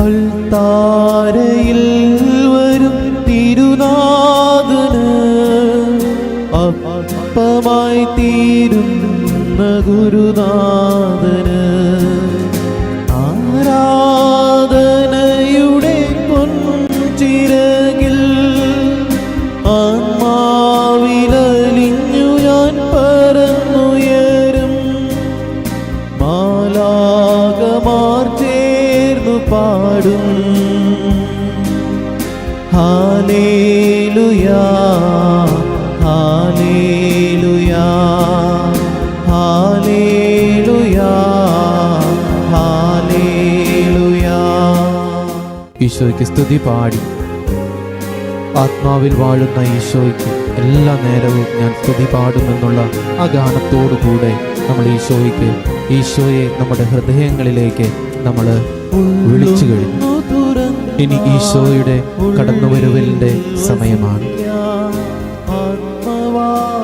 അൾത്താരയിൽ വരും തിരുനാഥന് അപ്പമായി തീരുന്ന ഗുരുനാഥന് ഈശോയ്ക്ക് സ്തുതി പാടി. ആത്മാവിൽ വാഴുന്ന ഈശോയ്ക്ക് എല്ലാ നേരവും ഞാൻ സ്തുതി പാടുമെന്നുള്ള ആ ഗാനത്തോടു കൂടെ നമ്മൾ ഈശോയ്ക്ക് ഈശോയെ നമ്മുടെ ഹൃദയങ്ങളിലേക്ക് നമ്മൾ വിളിച്ചു കഴിഞ്ഞു. ഇനി ഈശോയുടെ കടന്നുവരവലിന്റെ സമയമാണ്.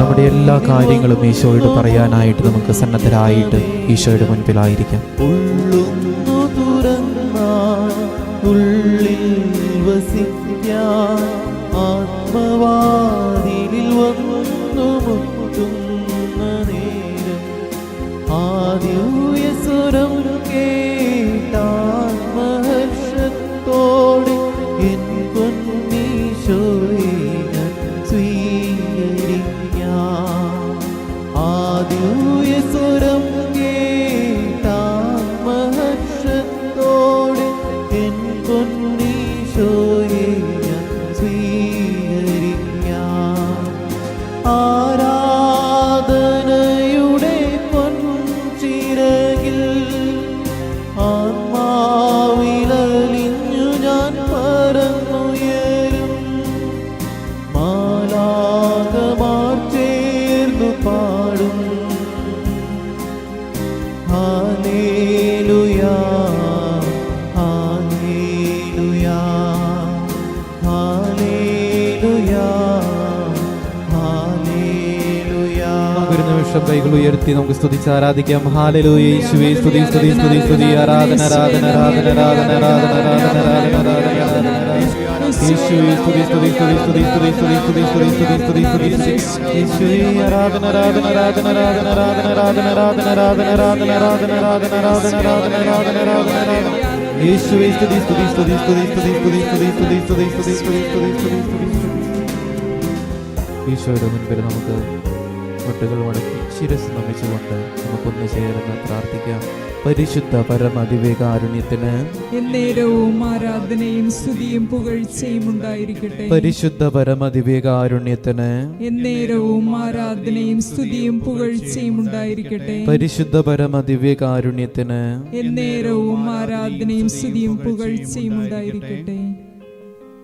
നമ്മുടെ എല്ലാ കാര്യങ്ങളും ഈശോയോട് പറയാനായിട്ട് നമുക്ക് സന്നദ്ധരായിട്ട് ഈശോയുടെ മുൻപിലായിരിക്കാം. നിമിഷം ഉയർത്തി നമുക്ക് സ്തുതിച്ച് ആരാധിക്കാം ഹാലലൂയ യേശുവേ സ്തുതി സ്തുതി സ്തുതി സ്തുതി ആരാധന ആരാധന ആരാധന ആരാധന ആരാധന ആരാധന ആരാധന ആരാധന യേശുവേ സ്തുതി സ്തുതി സ്തുതി സ്തുതി ആരാധന ആരാധന ആരാധന ആരാധന ആരാധന ആരാധന യേശുവേ സ്തുതി സ്തുതി സ്തുതി സ്തുതി സ്തുതി സ്തുതി സ്തുതി ഈശോയുടെ മുൻപിൽ നമുക്ക് മുട്ടുകൾ മടക്കി ശിരസ് നമിച്ചുകൊണ്ട് നമുക്കൊന്ന് ചേർന്ന് പ്രാർത്ഥിക്കാം. പരിശുദ്ധ പരമതിവേകാരുണ്യത്തിന് എന്നേരവും ആരാധനയും സ്തുതിയും പുകഴ്ചയും ഉണ്ടായിരിക്കട്ടെ. പരിശുദ്ധ പരമതിവേകാരുണ്യത്തിന് എന്നേരവും ആരാധനയും സ്തുതിയും പുകഴ്ചയും ഉണ്ടായിരിക്കട്ടെ. പരിശുദ്ധ പരമദിവ്യകാരുണ്യത്തിന് എന്നേരവും ആരാധനയും സ്തുതിയും പുകഴ്ചയും ഉണ്ടായിരിക്കട്ടെ.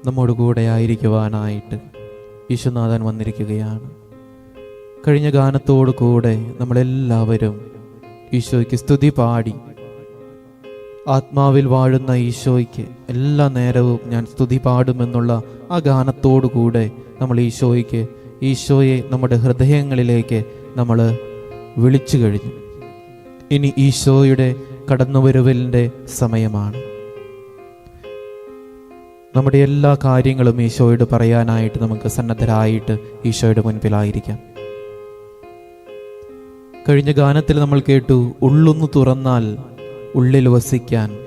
നമ്മോട് കൂടെ ആയിരിക്കുവാനായിട്ട് വിശ്വനാഥൻ വന്നിരിക്കുകയാണ്. കഴിഞ്ഞ ഗാനത്തോടു കൂടെ നമ്മളെല്ലാവരും ഈശോയ്ക്ക് സ്തുതി പാടി. ആത്മാവിൽ വാഴുന്ന ഈശോയ്ക്ക് എല്ലാ നേരവും ഞാൻ സ്തുതി പാടുമെന്നുള്ള ആ ഗാനത്തോടു കൂടെ നമ്മൾ ഈശോയ്ക്ക് ഈശോയെ നമ്മുടെ ഹൃദയങ്ങളിലേക്ക് നമ്മൾ വിളിച്ചു കഴിഞ്ഞു. ഇനി ഈശോയുടെ കടന്നുവരവലിന്റെ സമയമാണ്. നമ്മുടെ എല്ലാ കാര്യങ്ങളും ഈശോയോട് പറയാനായിട്ട് നമുക്ക് സന്നദ്ധരായിട്ട് ഈശോയുടെ മുൻപിലായിരിക്കാം. കഴിഞ്ഞ ഗാനത്തിൽ നമ്മൾ കേട്ടു ഉള്ളൊന്നു തുറന്നാൽ ഉള്ളിൽ വസിക്കാൻ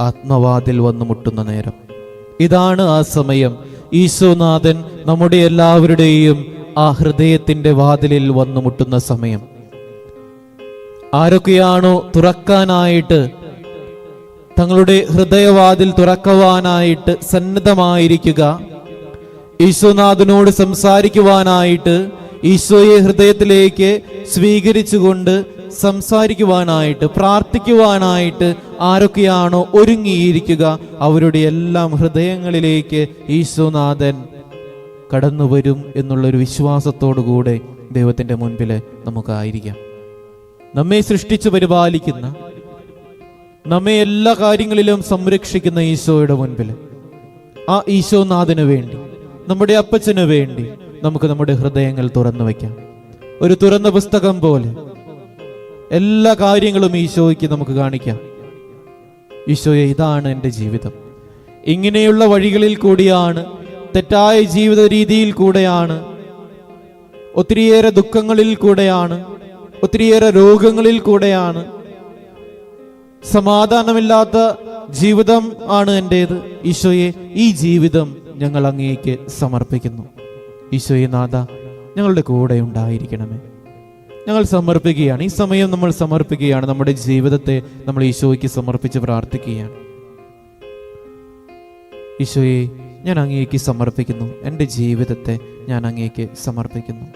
ആത്മവാതിൽ വന്നു മുട്ടുന്ന നേരം. ഇതാണ് ആ സമയം. ഈശോനാഥൻ നമ്മുടെ എല്ലാവരുടെയും ആ ഹൃദയത്തിന്റെ വാതിലിൽ വന്നു മുട്ടുന്ന സമയം. ആരൊക്കെയാണോ തുറക്കാനായിട്ട് തങ്ങളുടെ ഹൃദയവാതിൽ തുറക്കുവാനായിട്ട് സന്നദ്ധമായിരിക്കുക ഈശോനാഥനോട് സംസാരിക്കുവാനായിട്ട് ഈശോയെ ഹൃദയത്തിലേക്ക് സ്വീകരിച്ചുകൊണ്ട് സംസാരിക്കുവാനായിട്ട് പ്രാർത്ഥിക്കുവാനായിട്ട് ആരൊക്കെയാണോ ഒരുങ്ങിയിരിക്കുക അവരുടെ എല്ലാം ഹൃദയങ്ങളിലേക്ക് ഈശോനാഥൻ കടന്നു വരും എന്നുള്ളൊരു വിശ്വാസത്തോടു കൂടെ ദൈവത്തിന്റെ മുൻപിൽ നമുക്കായിരിക്കാം. നമ്മെ സൃഷ്ടിച്ചു പരിപാലിക്കുന്ന നമ്മെ എല്ലാ കാര്യങ്ങളിലും സംരക്ഷിക്കുന്ന ഈശോയുടെ മുൻപിൽ ആ ഈശോനാഥന് വേണ്ടി നമ്മുടെ അപ്പച്ചന് വേണ്ടി നമുക്ക് നമ്മുടെ ഹൃദയങ്ങൾ തുറന്നു വയ്ക്കാം. ഒരു തുറന്ന പുസ്തകം പോലെ എല്ലാ കാര്യങ്ങളും ഈശോയ്ക്ക് നമുക്ക് കാണിക്കാം. ഈശോയെ ഇതാണ് എന്റെ ജീവിതം. ഇങ്ങനെയുള്ള വഴികളിൽ കൂടിയാണ് തെറ്റായ ജീവിത രീതിയിൽ കൂടെയാണ് ഒത്തിരിയേറെ ദുഃഖങ്ങളിൽ കൂടെയാണ് ഒത്തിരിയേറെ രോഗങ്ങളിൽ കൂടെയാണ്. സമാധാനമില്ലാത്ത ജീവിതം ആണ് എന്റേത് ഈശോയെ ഈ ജീവിതം ഞങ്ങൾ അങ്ങേക്ക് സമർപ്പിക്കുന്നു. ഈശോയെ നാഥ ഞങ്ങളുടെ കൂടെ ഉണ്ടായിരിക്കണമേ. ഞങ്ങൾ സമർപ്പിക്കുകയാണ്. ഈ സമയം നമ്മൾ സമർപ്പിക്കുകയാണ്. നമ്മുടെ ജീവിതത്തെ നമ്മൾ ഈശോയ്ക്ക് സമർപ്പിച്ച് പ്രാർത്ഥിക്കുകയാണ്. ഈശോയെ ഞാൻ അങ്ങേക്ക് സമർപ്പിക്കുന്നു. എന്റെ ജീവിതത്തെ ഞാൻ അങ്ങേക്ക് സമർപ്പിക്കുന്നു.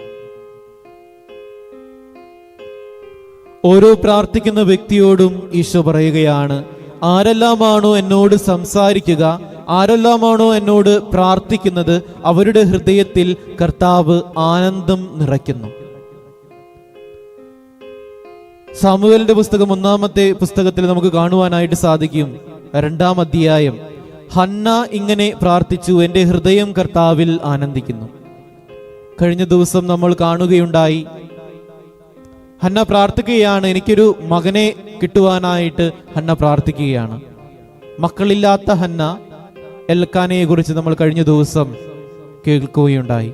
ഓരോ പ്രാർത്ഥിക്കുന്ന വ്യക്തിയോടും ഈശോ പറയുകയാണ് ആരെല്ലാമാണോ എന്നോട് സംസാരിക്കുക ആരെല്ലാമാണോ എന്നോട് പ്രാർത്ഥിക്കുന്നത് അവരുടെ ഹൃദയത്തിൽ കർത്താവ് ആനന്ദം നിറയ്ക്കുന്നു. സാമുവേലിന്റെ പുസ്തകം ഒന്നാമത്തെ പുസ്തകത്തിൽ നമുക്ക് കാണുവാനായിട്ട് സാധിക്കും. രണ്ടാം അധ്യായം. ഹന്ന ഇങ്ങനെ പ്രാർത്ഥിച്ചു എന്റെ ഹൃദയം കർത്താവിൽ ആനന്ദിക്കുന്നു. കഴിഞ്ഞ ദിവസം നമ്മൾ കാണുകയുണ്ടായി ഹന്ന പ്രാർത്ഥിക്കുകയാണ്. എനിക്കൊരു മകനെ കിട്ടുവാനായിട്ട് ഹന്ന പ്രാർത്ഥിക്കുകയാണ്. മക്കളില്ലാത്ത ഹന്ന എൽക്കാനയെ കുറിച്ച് നമ്മൾ കഴിഞ്ഞ ദിവസം കേൾക്കുകയുണ്ടായി.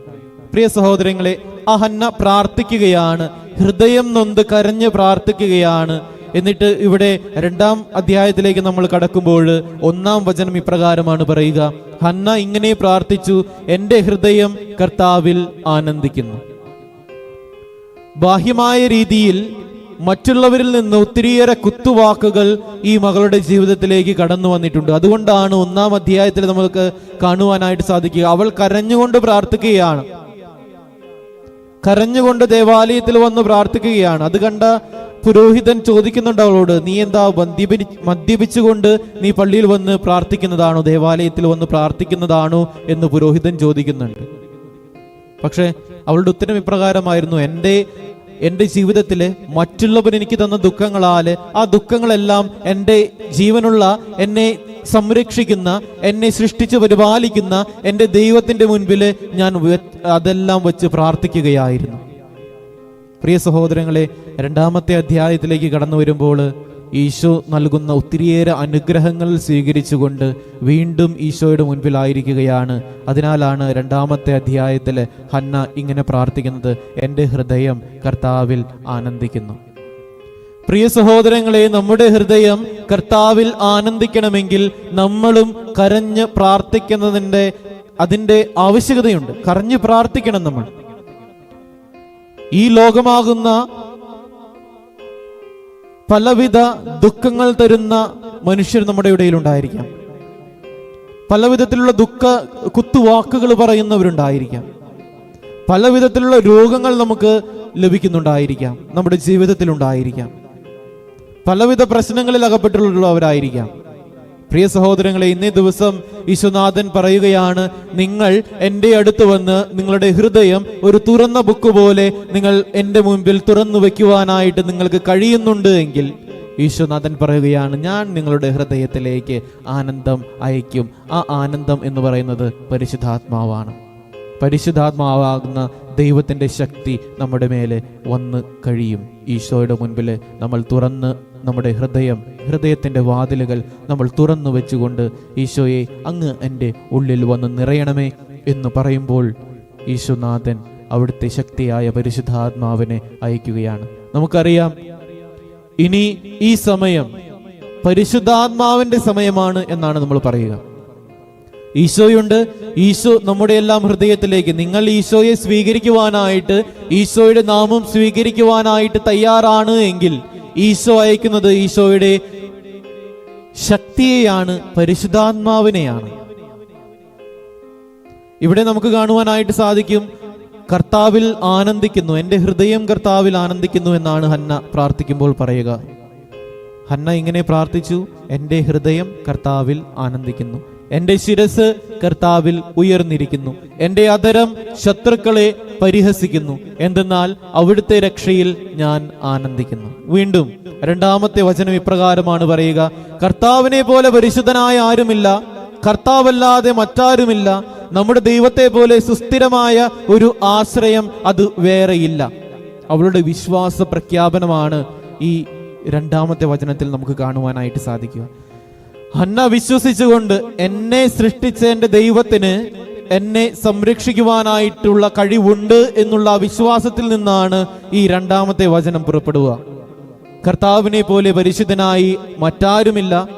പ്രിയ സഹോദരങ്ങളെ ആ ഹന്ന പ്രാർത്ഥിക്കുകയാണ്. ഹൃദയം നൊന്ത് കരഞ്ഞ് പ്രാർത്ഥിക്കുകയാണ്. എന്നിട്ട് ഇവിടെ രണ്ടാം അധ്യായത്തിലേക്ക് നമ്മൾ കടക്കുമ്പോൾ ഒന്നാം വചനം ഇപ്രകാരമാണ് പറയുക. ഹന്ന ഇങ്ങനെ പ്രാർത്ഥിച്ചു എന്റെ ഹൃദയം കർത്താവിൽ ആനന്ദിക്കുന്നു. ബാഹ്യമായ രീതിയിൽ മറ്റുള്ളവരിൽ നിന്ന് ഒത്തിരിയേറെ കുത്തുവാക്കുകൾ ഈ മകളുടെ ജീവിതത്തിലേക്ക് കടന്നു വന്നിട്ടുണ്ട്. അതുകൊണ്ടാണ് ഒന്നാം അധ്യായത്തിൽ നമുക്ക് കാണുവാനായിട്ട് സാധിക്കുക. അവൾ കരഞ്ഞുകൊണ്ട് പ്രാർത്ഥിക്കുകയാണ്. കരഞ്ഞുകൊണ്ട് ദേവാലയത്തിൽ വന്ന് പ്രാർത്ഥിക്കുകയാണ്. അത് കണ്ട പുരോഹിതൻ ചോദിക്കുന്നുണ്ട് അവളോട് നീ എന്താ മദ്യപി മദ്യപിച്ചുകൊണ്ട് നീ പള്ളിയിൽ വന്ന് പ്രാർത്ഥിക്കുന്നതാണോ? ദേവാലയത്തിൽ വന്ന് പ്രാർത്ഥിക്കുന്നതാണോ? എന്ന് പുരോഹിതൻ ചോദിക്കുന്നുണ്ട്. പക്ഷേ അവളുടെ ഉത്തരം ഇപ്രകാരമായിരുന്നു എന്റെ എന്റെ ജീവിതത്തിലെ മറ്റുള്ളവർ എനിക്ക് തന്ന ദുഃഖങ്ങളാൽ ആ ദുഃഖങ്ങളെല്ലാം എന്റെ ജീവനുള്ള എന്നെ സംരക്ഷിക്കുന്ന എന്നെ സൃഷ്ടിച്ച് പരിപാലിക്കുന്ന എന്റെ ദൈവത്തിന്റെ മുൻപിൽ ഞാൻ അതെല്ലാം വെച്ച് പ്രാർത്ഥിക്കുകയായിരുന്നു. പ്രിയ സഹോദരങ്ങളെ രണ്ടാമത്തെ അധ്യായത്തിലേക്ക് കടന്നു വരുമ്പോൾ ഈശോ നൽകുന്ന ഒത്തിരിയേറെ അനുഗ്രഹങ്ങൾ സ്വീകരിച്ചുകൊണ്ട് വീണ്ടും ഈശോയുടെ മുൻപിലായിരിക്കുകയാണ്. അതിനാലാണ് രണ്ടാമത്തെ അധ്യായത്തിൽ ഹന്ന ഇങ്ങനെ പ്രാർത്ഥിക്കുന്നത്. എന്റെ ഹൃദയം കർത്താവിൽ ആനന്ദിക്കുന്നു. പ്രിയ സഹോദരങ്ങളെ നമ്മുടെ ഹൃദയം കർത്താവിൽ ആനന്ദിക്കണമെങ്കിൽ നമ്മളും കരഞ്ഞ് പ്രാർത്ഥിക്കുന്നതിന്റെ അതിന്റെ ആവശ്യകതയുണ്ട്. കരഞ്ഞ് പ്രാർത്ഥിക്കണം നമ്മൾ. ഈ ലോകമാകുന്ന പലവിധ ദുഃഖങ്ങൾ തരുന്ന മനുഷ്യർ നമ്മുടെ ഇടയിൽ ഉണ്ടായിരിക്കാം പല വിധത്തിലുള്ള ദുഃഖ കുത്തുവാക്കുകൾ പറയുന്നവരുണ്ടായിരിക്കാം. പല വിധത്തിലുള്ള രോഗങ്ങൾ നമുക്ക് ലഭിക്കുന്നുണ്ടായിരിക്കാം. നമ്മുടെ ജീവിതത്തിൽ ഉണ്ടായിരിക്കാം പലവിധ പ്രശ്നങ്ങളിൽ അകപ്പെട്ടുള്ളവരായിരിക്കാം. പ്രിയ സഹോദരങ്ങളെ ഇന്നേ ദിവസം യശുനാഥൻ പറയുകയാണ് നിങ്ങൾ എന്റെ അടുത്ത് വന്ന് നിങ്ങളുടെ ഹൃദയം ഒരു തുറന്ന ബുക്ക് പോലെ നിങ്ങൾ എന്റെ മുൻപിൽ തുറന്നു വെക്കുവാനായിട്ട് നിങ്ങൾക്ക് കഴിയുന്നുണ്ട് എങ്കിൽ പറയുകയാണ് ഞാൻ നിങ്ങളുടെ ഹൃദയത്തിലേക്ക് ആനന്ദം അയക്കും ആ ആനന്ദം എന്ന് പറയുന്നത് പരിശുദ്ധാത്മാവാണ്. പരിശുദ്ധാത്മാവാകുന്ന ദൈവത്തിന്റെ ശക്തി നമ്മുടെ മേലെ വന്ന് കഴിയും. ഈശോയുടെ മുൻപിൽ നമ്മൾ തുറന്ന് നമ്മുടെ ഹൃദയം ഹൃദയത്തിന്റെ വാതിലുകൾ നമ്മൾ തുറന്നു വെച്ചുകൊണ്ട് ഈശോയെ അങ്ങ് എന്റെ ഉള്ളിൽ വന്ന് നിറയണമേ എന്ന് പറയുമ്പോൾ ഈശോനാഥൻ അവിടുത്തെ ശക്തിയായ പരിശുദ്ധാത്മാവിനെ അയക്കുകയാണ്. നമുക്കറിയാം ഇനി ഈ സമയം പരിശുദ്ധാത്മാവിന്റെ സമയമാണ് എന്നാണ് നമ്മൾ പറയുക. ഈശോയുണ്ട് ഈശോ നമ്മുടെ എല്ലാം ഹൃദയത്തിലേക്ക് നിങ്ങൾ ഈശോയെ സ്വീകരിക്കുവാനായിട്ട് ഈശോയുടെ നാമം സ്വീകരിക്കുവാനായിട്ട് തയ്യാറാണ് എങ്കിൽ ഈശോ അയക്കുന്നത് ഈശോയുടെ ശക്തിയെയാണ് പരിശുദ്ധാത്മാവിനെയാണ്. ഇവിടെ നമുക്ക് കാണുവാനായിട്ട് സാധിക്കും കർത്താവിൽ ആനന്ദിക്കുന്നു എന്റെ ഹൃദയം കർത്താവിൽ ആനന്ദിക്കുന്നു എന്നാണ് ഹന്ന പ്രാർത്ഥിക്കുമ്പോൾ പറയുക. ഹന്ന ഇങ്ങനെ പ്രാർത്ഥിച്ചു എന്റെ ഹൃദയം കർത്താവിൽ ആനന്ദിക്കുന്നു. എന്റെ ശിരസ് കർത്താവിൽ ഉയർന്നിരിക്കുന്നു. എന്റെ അതരം ശത്രുക്കളെ പരിഹസിക്കുന്നു. എന്തെന്നാൽ അവിടുത്തെ രക്ഷയിൽ ഞാൻ ആനന്ദിക്കുന്നു. വീണ്ടും രണ്ടാമത്തെ വചനം ഇപ്രകാരമാണ് പറയുക കർത്താവിനെ പോലെ പരിശുദ്ധനായ ആരുമില്ല കർത്താവല്ലാതെ മറ്റാരുമില്ല. നമ്മുടെ ദൈവത്തെ പോലെ സുസ്ഥിരമായ ഒരു ആശ്രയം അത് വേറെയില്ല. അവളുടെ വിശ്വാസ പ്രഖ്യാപനമാണ് ഈ രണ്ടാമത്തെ വചനത്തിൽ നമുക്ക് കാണുവാനായിട്ട് സാധിക്കുക. ഹന്ന വിശ്വസിച്ചുകൊണ്ട് എന്നെ സൃഷ്ടിച്ച എന്റെ ദൈവത്തിന് എന്നെ സംരക്ഷിക്കുവാനായിട്ടുള്ള കഴിവുണ്ട് എന്നുള്ള വിശ്വാസത്തിൽ നിന്നാണ് ഈ രണ്ടാമത്തെ വചനം പുറപ്പെടുക. കർത്താവിനെ പോലെ പരിശുദ്ധനായി മറ്റാരുമില്ല.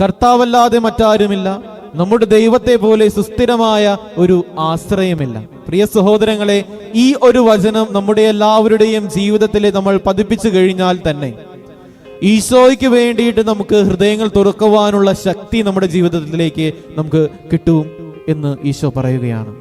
കർത്താവല്ലാതെ മറ്റാരുമില്ല. നമ്മുടെ ദൈവത്തെ പോലെ സുസ്ഥിരമായ ഒരു ആശ്രയമില്ല. പ്രിയ സഹോദരങ്ങളെ ഈ ഒരു വചനം നമ്മുടെ എല്ലാവരുടെയും ജീവിതത്തിൽ നമ്മൾ പതിപ്പിച്ചു കഴിഞ്ഞാൽ തന്നെ ഈശോയ്ക്ക് വേണ്ടിയിട്ട് നമുക്ക് ഹൃദയങ്ങൾ തുറക്കുവാനുള്ള ശക്തി നമ്മുടെ ജീവിതത്തിലേക്ക് നമുക്ക് കിട്ടും എന്ന് ഈശോ പറയുകയാണ്.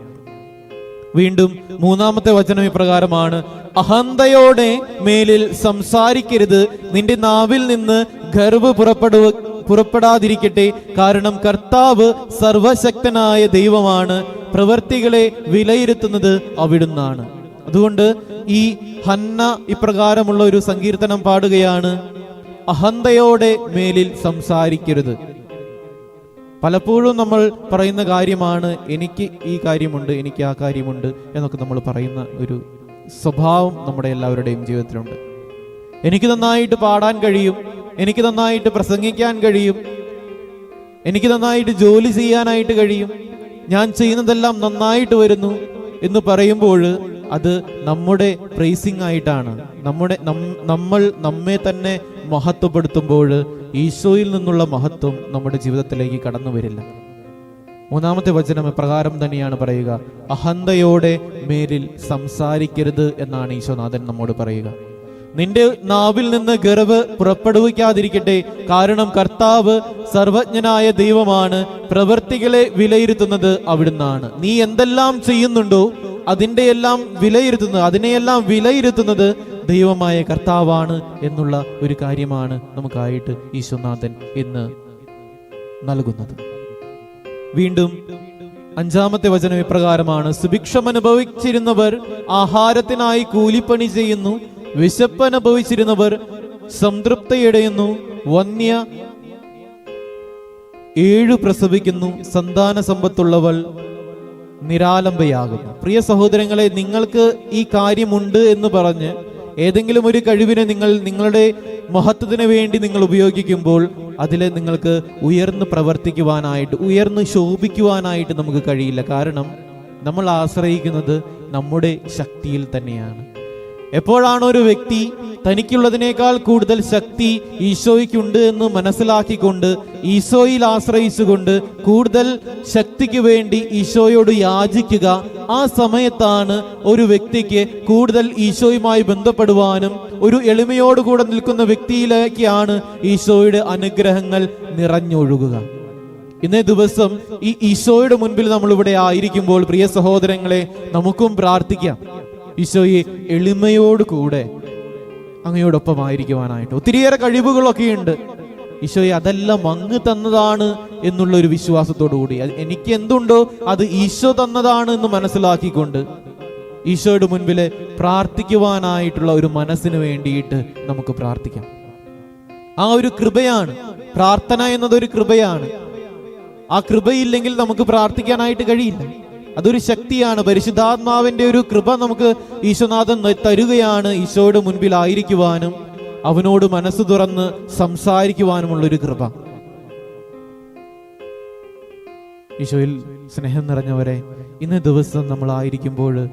വീണ്ടും മൂന്നാമത്തെ വചനം ഇപ്രകാരമാണ് അഹന്തയോടെ മേലിൽ സംസാരിക്കരുത് നിന്റെ നാവിൽ നിന്ന് ഗർവ് പുറപ്പെടു പുറപ്പെടാതിരിക്കട്ടെ കാരണം കർത്താവ് സർവശക്തനായ ദൈവമാണ് പ്രവർത്തികളെ വിലയിരുത്തുന്നത് അവിടുന്നാണ്. അതുകൊണ്ട് ഈ ഹന്ന ഇപ്രകാരമുള്ള ഒരു സങ്കീർത്തനം പാടുകയാണ് അഹന്തയോടെ മേലിൽ സംസാരിക്കരുത്. പലപ്പോഴും നമ്മൾ പറയുന്ന കാര്യമാണ് എനിക്ക് ഈ കാര്യമുണ്ട് എനിക്ക് ആ കാര്യമുണ്ട് എന്നൊക്കെ നമ്മൾ പറയുന്ന ഒരു സ്വഭാവം നമ്മുടെ എല്ലാവരുടെയും ജീവിതത്തിലുണ്ട്. എനിക്ക് നന്നായിട്ട് പാടാൻ കഴിയും എനിക്ക് നന്നായിട്ട് പ്രസംഗിക്കാൻ കഴിയും എനിക്ക് നന്നായിട്ട് ജോലി ചെയ്യാനായിട്ട് കഴിയും ഞാൻ ചെയ്യുന്നതെല്ലാം നന്നായിട്ട് വരുന്നു എന്ന് പറയുമ്പോൾ അത് നമ്മുടെ പ്രേസിംഗ് ആയിട്ടാണ്. നമ്മുടെ നമ്മൾ നമ്മെ തന്നെ മഹത്വപ്പെടുത്തുമ്പോൾ ഈശോയിൽ നിന്നുള്ള മഹത്വം നമ്മുടെ ജീവിതത്തിലേക്ക് കടന്നു വരില്ല. മൂന്നാമത്തെ വചനം പ്രകാരം തന്നെയാണ് പറയുക. അഹന്തയോടെ മേലിൽ സംസാരിക്കരുത് എന്നാണ് ഈശോനാഥൻ നമ്മോട് പറയുക. നിന്റെ നാവിൽ നിന്ന് ഗർവ് പുറപ്പെടുവിക്കാതിരിക്കട്ടെ. കാരണം കർത്താവ് സർവജ്ഞനായ ദൈവമാണ്. പ്രവൃത്തികളെ വിലയിരുത്തുന്നത് അവിടുന്നാണ്. നീ എന്തെല്ലാം ചെയ്യുന്നുണ്ടോ അതിന്റെ എല്ലാം വിലയിരുത്തുന്നത് അതിനെയെല്ലാം വിലയിരുത്തുന്നത് ദൈവമായ കർത്താവാണ് എന്നുള്ള ഒരു കാര്യമാണ് നമുക്കായിട്ട് ഈശ്വനാഥൻ ഇന്ന് നൽകുന്നത്. വീണ്ടും അഞ്ചാമത്തെ വചനം ഇപ്രകാരമാണ്. സുഭിക്ഷം അനുഭവിച്ചിരുന്നവർ ആഹാരത്തിനായി കൂലിപ്പണി ചെയ്യുന്നു വിശപ്പനുഭവിച്ചിരുന്നവർ സംതൃപ്തിയടയുന്നു വന്യ ഏഴു പ്രസവിക്കുന്നു സന്താന സമ്പത്തുള്ളവൾ നിരാലംബയാകുന്നു. പ്രിയ സഹോദരങ്ങളെ നിങ്ങൾക്ക് ഈ കാര്യമുണ്ട് എന്ന് പറഞ്ഞ് ഏതെങ്കിലും ഒരു കഴിവിനെ നിങ്ങൾ നിങ്ങളുടെ മഹത്വത്തിന് വേണ്ടി നിങ്ങൾ ഉപയോഗിക്കുമ്പോൾ അതിൽ നിങ്ങൾക്ക് ഉയർന്ന് പ്രവർത്തിക്കുവാനായിട്ട് ഉയർന്ന് ശോഭിക്കുവാനായിട്ട് നമുക്ക് കഴിയില്ല. കാരണം നമ്മൾ ആശ്രയിക്കുന്നത് നമ്മുടെ ശക്തിയിൽ തന്നെയാണ്. എപ്പോഴാണ് ഒരു വ്യക്തി തനിക്കുള്ളതിനേക്കാൾ കൂടുതൽ ശക്തി ഈശോയ്ക്കുണ്ട് എന്ന് മനസ്സിലാക്കിക്കൊണ്ട് ഈശോയിൽ ആശ്രയിച്ചുകൊണ്ട് കൂടുതൽ ശക്തിക്ക് വേണ്ടി ഈശോയോട് യാചിക്കുക ആ സമയത്താണ് ഒരു വ്യക്തിക്ക് കൂടുതൽ ഈശോയുമായി ബന്ധപ്പെടുവാനും ഒരു എളിമയോടുകൂടെ നിൽക്കുന്ന വ്യക്തിയിലേക്കാണ് ഈശോയുടെ അനുഗ്രഹങ്ങൾ നിറഞ്ഞൊഴുകുക. ഇന്നേ ദിവസം ഈ ഈശോയുടെ മുൻപിൽ നമ്മളിവിടെ ആയിരിക്കുമ്പോൾ പ്രിയ സഹോദരങ്ങളെ നമുക്കും പ്രാർത്ഥിക്കാം. ഈശോയെ എളിമയോട് കൂടെ അങ്ങയോടൊപ്പം ആയിരിക്കുവാനായിട്ട് ഒത്തിരിയേറെ കഴിവുകളൊക്കെ ഉണ്ട്. ഈശോയെ അതെല്ലാം അങ്ങ് തന്നതാണ് എന്നുള്ള ഒരു വിശ്വാസത്തോടു കൂടി. എനിക്ക് എന്തുണ്ടോ അത് ഈശോ തന്നതാണ് എന്ന് മനസ്സിലാക്കിക്കൊണ്ട് ഈശോയുടെ മുൻപിൽ പ്രാർത്ഥിക്കുവാനായിട്ടുള്ള ഒരു മനസ്സിന് വേണ്ടിയിട്ട് നമുക്ക് പ്രാർത്ഥിക്കാം. ആ ഒരു കൃപയാണ് പ്രാർത്ഥന എന്നതൊരു കൃപയാണ്. ആ കൃപയില്ലെങ്കിൽ നമുക്ക് പ്രാർത്ഥിക്കാനായിട്ട് കഴിയില്ല. അതൊരു ശക്തിയാണ്. പരിശുദ്ധാത്മാവിന്റെ ഒരു കൃപ നമുക്ക് ഈശോനാഥൻ തരുകയാണ് ഈശോയുടെ മുൻപിൽ ആയിരിക്കുവാനും അവനോട് മനസ്സ് തുറന്ന് സംസാരിക്കുവാനുമുള്ള ഒരു കൃപ. ഈശോയിൽ സ്നേഹം നിറഞ്ഞവരെ ഇന്ന് ദിവസം നമ്മളായിരിക്കുമ്പോൾ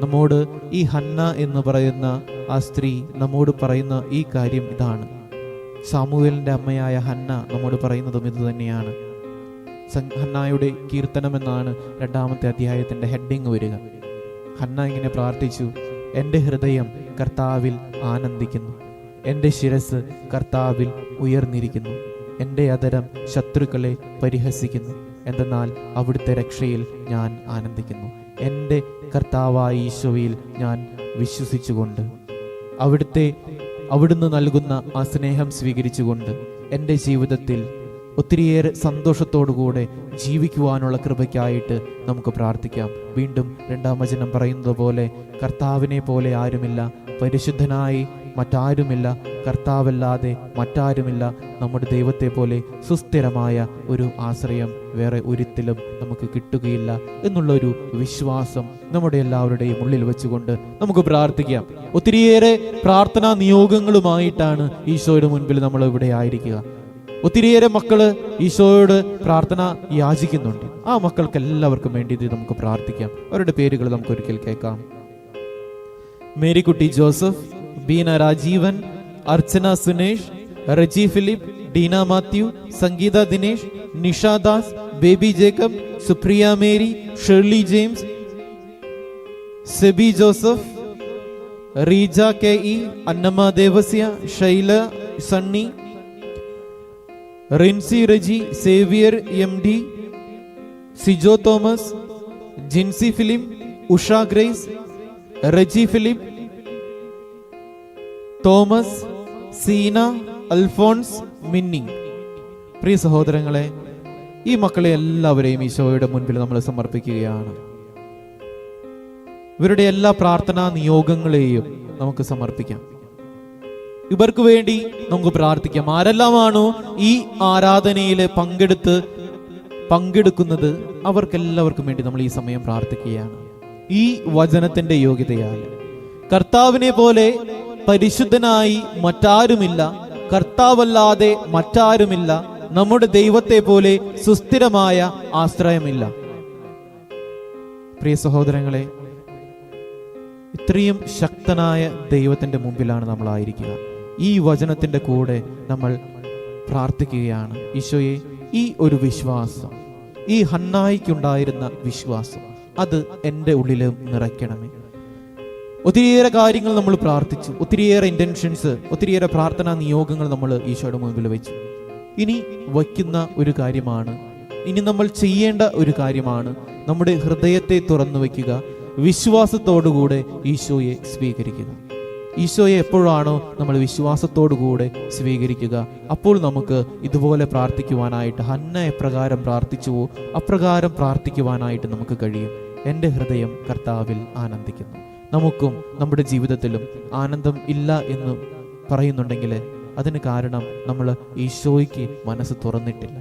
നമ്മോട് ഈ ഹന്ന എന്ന് പറയുന്ന ആ സ്ത്രീ നമ്മോട് പറയുന്ന ഈ കാര്യം ഇതാണ്. സാമൂഹലിന്റെ അമ്മയായ ഹന്ന നമ്മോട് പറയുന്നതും ഇത് തന്നെയാണ്. സം- ഹന്നായുടെ കീർത്തനമെന്നാണ് രണ്ടാമത്തെ അധ്യായത്തിന്റെ ഹെഡിങ് വരിക. ഹന്ന ഇങ്ങനെ പ്രാർത്ഥിച്ചു എന്റെ ഹൃദയം കർത്താവിൽ ആനന്ദിക്കുന്നു. എന്റെ ശിരസ് കർത്താവിൽ ഉയർന്നിരിക്കുന്നു. എന്റെ അതരം ശത്രുക്കളെ പരിഹസിക്കുന്നു. എന്തെന്നാൽ അവിടുത്തെ രക്ഷയിൽ ഞാൻ ആനന്ദിക്കുന്നു. എന്റെ കർത്താവായ ഈശോയിൽ ഞാൻ വിശ്വസിച്ചുകൊണ്ട് അവിടുത്തെ അവിടുന്ന് നൽകുന്ന ആ സ്നേഹം സ്വീകരിച്ചുകൊണ്ട് എന്റെ ജീവിതത്തിൽ ഒത്തിരിയേറെ സന്തോഷത്തോടുകൂടെ ജീവിക്കുവാനുള്ള കൃപയ്ക്കായിട്ട് നമുക്ക് പ്രാർത്ഥിക്കാം. വീണ്ടും രണ്ടാം വചനം പറയുന്നത് പോലെ കർത്താവിനെ പോലെ ആരുമില്ല പരിശുദ്ധനായി മറ്റാരുമില്ല കർത്താവല്ലാതെ മറ്റാരുമില്ല നമ്മുടെ ദൈവത്തെ പോലെ സുസ്ഥിരമായ ഒരു ആശ്രയം വേറെ ഒരിക്കലും നമുക്ക് കിട്ടുകയില്ല എന്നുള്ള ഒരു വിശ്വാസം നമ്മുടെ എല്ലാവരുടെയും ഉള്ളിൽ വെച്ചുകൊണ്ട് നമുക്ക് പ്രാർത്ഥിക്കാം. ഒത്തിരിയേറെ പ്രാർത്ഥനാ നിയോഗങ്ങളുമായിട്ടാണ് ഈശോയുടെ മുൻപിൽ നമ്മൾ ഇവിടെ ആയിരിക്കുക. ഒത്തിരിയേറെ മക്കൾ ഈശോയോട് പ്രാർത്ഥന യാചിക്കുന്നുണ്ട്. ആ മക്കൾക്ക് എല്ലാവർക്കും വേണ്ടി നമുക്ക് പ്രാർത്ഥിക്കാം. അവരുടെ പേരുകൾ നമുക്ക് ഒരിക്കൽ കേൾക്കാം Marykutty Joseph Beena Rajeevan Archana Sunesh Reji Philip Deena Mathew Sangeetha Dinesh Nisha Das Baby Jacob Supriya Mary Shirley James Sebi Joseph Reeja K E Annamma Devasya Shaila Sunny Rincy Reji Xavier M D Sijo Thomas Jincy film Usha grace Reji film Thomas Seena Alphons Minni. പ്രിയ സഹോദരങ്ങളെ ഈ മക്കളെ എല്ലാവരെയും ഈശോയുടെ മുൻപിൽ നമ്മൾ സമർപ്പിക്കുകയാണ്. ഇവരുടെ എല്ലാ പ്രാർത്ഥനാ നിയോഗങ്ങളെയും നമുക്ക് സമർപ്പിക്കാം. ഇവർക്ക് വേണ്ടി നമുക്ക് പ്രാർത്ഥിക്കാം. ആരെല്ലാമാണോ ഈ ആരാധനയിൽ പങ്കെടുത്ത് പങ്കെടുക്കുന്നത്? അവർക്കെല്ലാവർക്കും വേണ്ടി നമ്മൾ ഈ സമയം പ്രാർത്ഥിക്കുകയാണ്. ഈ വചനത്തിന്റെ യോഗ്യതയാൽ. കർത്താവിനെ പോലെ പരിശുദ്ധനായി മറ്റാരുമില്ല. കർത്താവല്ലാതെ മറ്റാരുമില്ല. നമ്മുടെ ദൈവത്തെ പോലെ സുസ്ഥിരമായ ആശ്രയമില്ല. പ്രിയ സഹോദരങ്ങളെ ഇത്രയും ശക്തനായ ദൈവത്തിന്റെ മുമ്പിലാണ് നമ്മൾ ആയിരിക്കുക. ഈ വചനത്തിന്റെ കൂടെ നമ്മൾ പ്രാർത്ഥിക്കുകയാണ്. ഈശോയെ ഈ ഒരു വിശ്വാസം ഈ ഹന്നായിക്കുണ്ടായിരുന്ന വിശ്വാസം അത് എന്റെ ഉള്ളിലും നിറയ്ക്കണമേ. ഒത്തിരിയേറെ കാര്യങ്ങൾ നമ്മൾ പ്രാർത്ഥിച്ചു ഒത്തിരിയേറെ ഇന്റൻഷൻസ് ഒത്തിരിയേറെ പ്രാർത്ഥനാ നിയോഗങ്ങൾ നമ്മൾ ഈശോയുടെ മുമ്പിൽ വെച്ചു. ഇനി വയ്ക്കുന്ന ഒരു കാര്യമാണ് ഇനി നമ്മൾ ചെയ്യേണ്ട ഒരു കാര്യമാണ് നമ്മുടെ ഹൃദയത്തെ തുറന്നു വയ്ക്കുക വിശ്വാസത്തോടുകൂടെ ഈശോയെ സ്വീകരിക്കുക. ഈശോയെ എപ്പോഴാണോ നമ്മൾ വിശ്വാസത്തോടുകൂടെ സ്വീകരിക്കുക അപ്പോൾ നമുക്ക് ഇതുപോലെ പ്രാർത്ഥിക്കുവാനായിട്ട് ഹന്ന എപ്രകാരം പ്രാർത്ഥിച്ചുവോ അപ്രകാരം പ്രാർത്ഥിക്കുവാനായിട്ട് നമുക്ക് കഴിയും. എന്റെ ഹൃദയം കർത്താവിൽ ആനന്ദിക്കുന്നു. നമുക്കും നമ്മുടെ ജീവിതത്തിലും ആനന്ദം ഇല്ല എന്ന് പറയുന്നുണ്ടെങ്കിൽ അതിന് കാരണം നമ്മൾ ഈശോയ്ക്ക് മനസ്സ് തുറന്നിട്ടില്ല.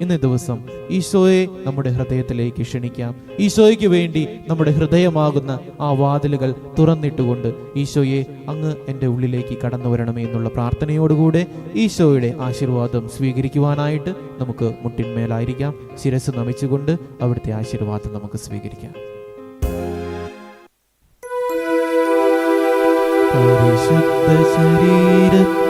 ഇന്ന് ദിവസം ഈശോയെ നമ്മുടെ ഹൃദയത്തിലേക്ക് ക്ഷണിക്കാം. ഈശോയ്ക്ക് വേണ്ടി നമ്മുടെ ഹൃദയമാകുന്ന ആ വാതിലുകൾ തുറന്നിട്ടുകൊണ്ട് ഈശോയെ അങ്ങ് എന്റെ ഉള്ളിലേക്ക് കടന്നു വരണമേ എന്നുള്ള പ്രാർത്ഥനയോടുകൂടെ ഈശോയുടെ ആശീർവാദം സ്വീകരിക്കുവാനായിട്ട് നമുക്ക് മുട്ടിന്മേലായിരിക്കാം. ശിരസ് നമിച്ചുകൊണ്ട് അവിടുത്തെ ആശീർവാദം നമുക്ക് സ്വീകരിക്കാം. ശരീരത്താലും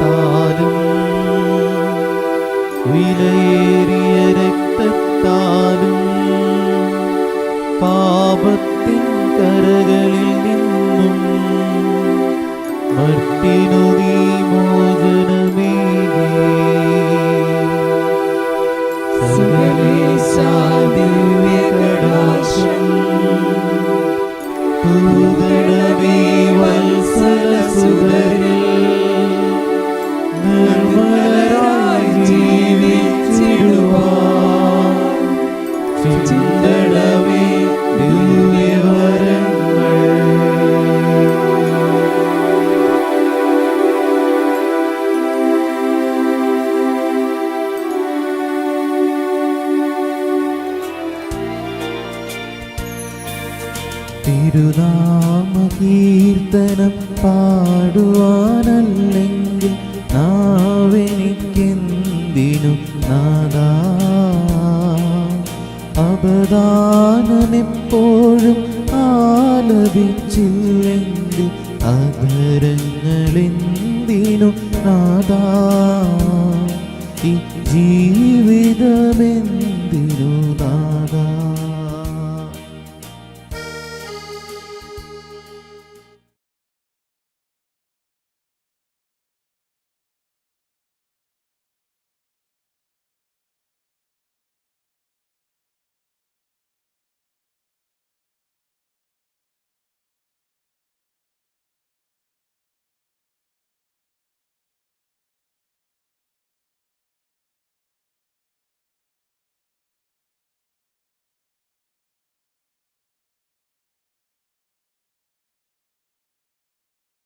ജീവിതമെന്തിനു നാദാ